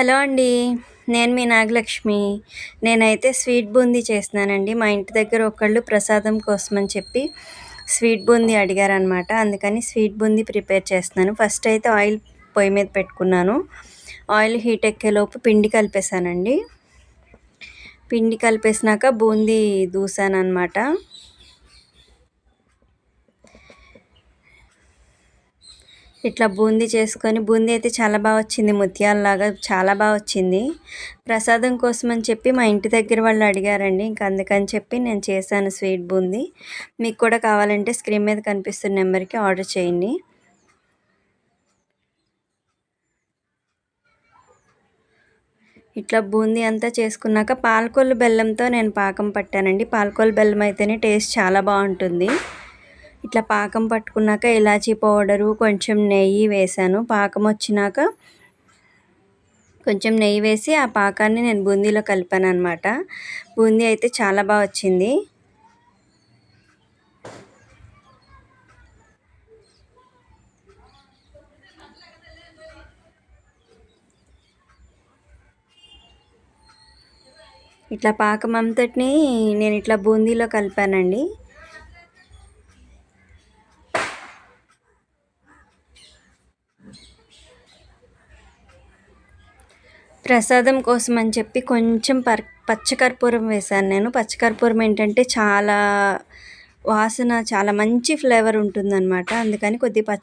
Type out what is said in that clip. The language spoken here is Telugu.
హలో అండి నేను మీ నాగలక్ష్మి. నేనైతే స్వీట్ బూందీ చేస్తున్నానండి. మా ఇంటి దగ్గర ఒకళ్ళు ప్రసాదం కోసం అని చెప్పి స్వీట్ బూందీ అడిగారనమాట అందుకని స్వీట్ బూందీ ప్రిపేర్ చేస్తున్నాను. ఫస్ట్ అయితే ఆయిల్ పొయ్యి మీద పెట్టుకున్నాను. ఆయిల్ హీట్ ఎక్కేలోపు పిండి కలిపేసానండి పిండి కలిపేసినాక బూందీ దూసాను అనమాట ఇట్లా బూందీ చేసుకొని బూందీ అయితే చాలా బాగా వచ్చింది ముత్యాలలాగా చాలా బాగా వచ్చింది. ప్రసాదం కోసం అని చెప్పి మా ఇంటి దగ్గర వాళ్ళు అడిగారండి. ఇంకా అందుకని చెప్పి నేను చేశాను స్వీట్ బూందీ. మీకు కూడా కావాలంటే స్క్రీన్ మీద కనిపిస్తున్న నెంబర్కి ఆర్డర్ చేయండి. ఇట్లా బూందీ అంతా చేసుకున్నాక పాలకొల్లు బెల్లంతో నేను పాకం పట్టానండి. పాలకొల్లు బెల్లం అయితేనే టేస్ట్ చాలా బాగుంటుంది. ఇట్లా పాకం పట్టుకున్నాక ఇలాచీ పౌడరు కొంచెం నెయ్యి వేసాను పాకం వచ్చినాక కొంచెం నెయ్యి వేసి ఆ పాకాన్ని నేను బూందీలో కలిపాను అనమాట బూందీ అయితే చాలా బాగా వచ్చింది. ఇట్లా పాకం అంతటిని నేను ఇట్లా బూందీలో కలిపానండి. ప్రసాదం కోసం అని చెప్పి కొంచెం పర్ పచ్చకర్పూరం వేశాను నేను. పచ్చకర్పూరం ఏంటంటే చాలా వాసన చాలా మంచి ఫ్లేవర్ ఉంటుందన్నమాట. అందుకని కొద్ది పచ్చ